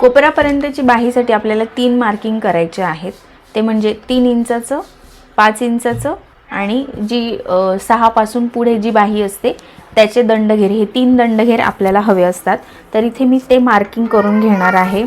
कोपरापर्यंतची बाहीसाठी आपल्याला तीन मार्किंग करायचे आहेत. ते म्हणजे तीन इंचाचं पाच इंचाचं आणि जी सहापासून पुढे जी बाही असते त्याचे दंडघेर हे तीन दंडघेर आपल्याला हवे असतात. तर इथे मी ते मार्किंग करून घेणार आहे.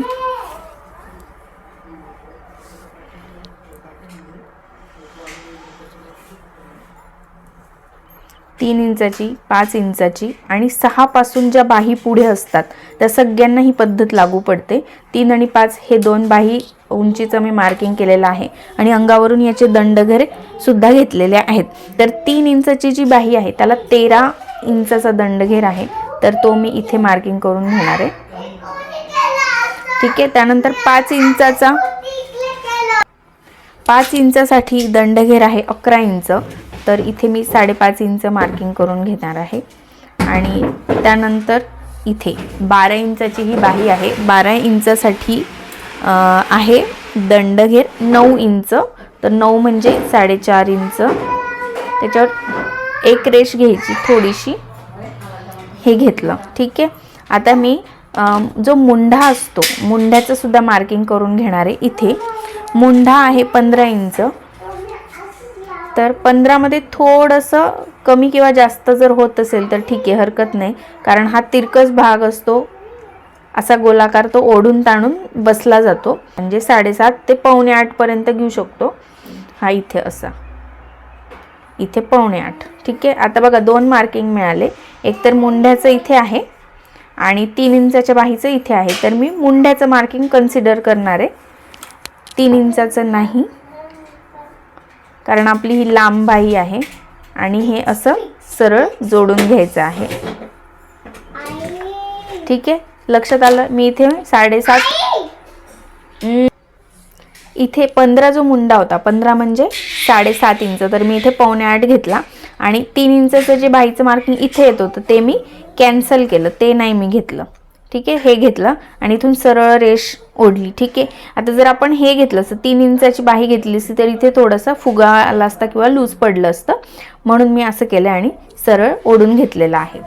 तीन इंचाची पाच इंचाची आणि सहापासून ज्या बाही पुढे असतात त्या सगळ्यांना ही पद्धत लागू पडते. तीन आणि पाच हे दोन बाही उंचीचं मी मार्किंग केलेलं आहे आणि अंगावरून याचे दंडघरे सुद्धा घेतलेले आहेत. तर तीन इंचाची जी बाही आहे त्याला तेरा इंचाचा दंडघेर आहे. तर तो मी इथे मार्किंग करून घेणार आहे. ठीक आहे त्यानंतर पाच इंचाचा पाच इंचासाठी दंडघेर आहे अकरा इंच. तर इथे मी साडेपाच इंच मार्किंग करून घेणार आहे. आणि त्यानंतर इथे बारा इंचाची ही बाही आहे. बारा इंचासाठी आहे दंडघेर नऊ इंच. तर नऊ म्हणजे साडेचार इंच. त्याच्यावर एक रेष घ्यायची थोडीशी. हे घेतलं. ठीक आहे? आता मी जो मुंढा असतो मुंढ्याचं सुद्धा मार्किंग करून घेणार आहे इथे. मुंढा आहे पंधरा इंच. तर पंधरामध्ये थोडंसं कमी किंवा जास्त जर होत असेल तर ठीक आहे हरकत नाही. कारण हा तिरकस भाग असतो. असा गोलाकार तो ओढून ताणून बसला जातो. म्हणजे साडेसात ते पावणे आठपर्यंत घेऊ शकतो. हा इथे असा. इथे पावणे आठ. ठीक आहे? आता बघा दोन मार्किंग मिळाले. एक तर मुंढ्याचं इथे आहे आणि तीन इंचाच्या बाहीचं इथे आहे. तर मी मुंढ्याचं मार्किंग कन्सिडर करणार आहे. तीन इंचाचं नाही. कारण आपली ही लांब बाही आहे आणि हे असं सरळ जोडून घ्यायचं आहे. ठीक आहे? लक्षात आलं? मी इथे साडेसात इथे पंधरा जो मुंडा होता पंधरा म्हणजे साडेसात इंच. तर मी इथे पावणे आठ घेतला आणि तीन इंचाचं जे बाईचं मार्किंग इथे येत होतं ते मी कॅन्सल केलं. ते नाही मी घेतलं. ठीक आहे? हे घेतलं आणि इथून सरळ रेष ओढली ठीक आहे? आता जर आपण हे घेतलं असतं तीन इंचाची बाही घेतली असती तर इथे थोडासा फुगा आला असता किंवा लूज पडलं असतं. म्हणून मी असं केलं आणि सरळ ओढून घेतलेलं आहे.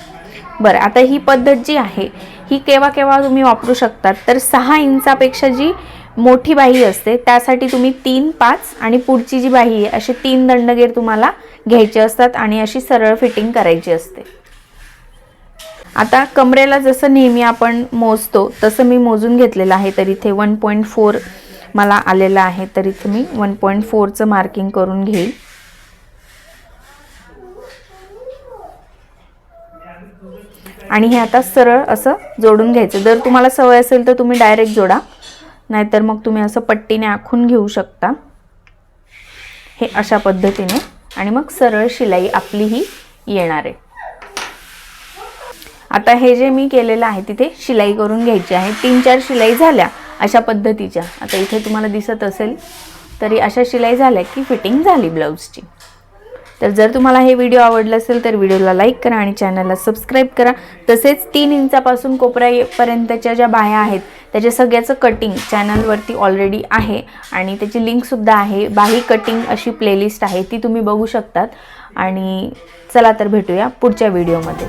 बरं आता ही पद्धत जी आहे ही केव्हा केव्हा तुम्ही वापरू शकतात? तर सहा इंचापेक्षा जी मोठी बाही असते त्यासाठी तुम्ही तीन पाच आणि पुढची जी बाही आहे असे तीन दंडगेर तुम्हाला घ्यायचे असतात आणि अशी सरळ फिटिंग करायची असते. आता कमरेला जसं नेहमी आपण मोजतो तसं मी मोजून घेतलेलं आहे तर इथे वन पॉईंट फोर मला आलेलं आहे तर इथे मी वन पॉईंट फोरचं मार्किंग करून घेईल. आणि हे आता सरळ असं जोडून घ्यायचं. जर तुम्हाला सवय असेल तर तुम्ही डायरेक्ट जोडा. नाहीतर मग तुम्ही असं पट्टीने आखून घेऊ शकता. हे अशा पद्धतीने. आणि मग सरळ शिलाई आपली ही येणार आहे. आता हे जे मी केलेलं आहे तिथे शिलाई करून घ्यायची आहे. तीन चार शिलाई झाल्या अशा पद्धतीच्या. आता इथे तुम्हाला दिसत असेल तरी अशा शिलाई झाल्या की फिटिंग झाली ब्लाऊजची. तर जर तुम्हाला हे व्हिडिओ आवडलं असेल तर व्हिडिओला लाईक करा आणि चॅनलला सबस्क्राईब करा. तसेच तीन इंचापासून कोपऱ्यापर्यंतच्या ज्या बाह्या आहेत त्याच्या सगळ्याचं कटिंग चॅनलवरती ऑलरेडी आहे आणि त्याची लिंकसुद्धा आहे. बाही कटिंग अशी प्लेलिस्ट आहे ती तुम्ही बघू शकतात. आणि चला तर भेटूया पुढच्या व्हिडिओमध्ये.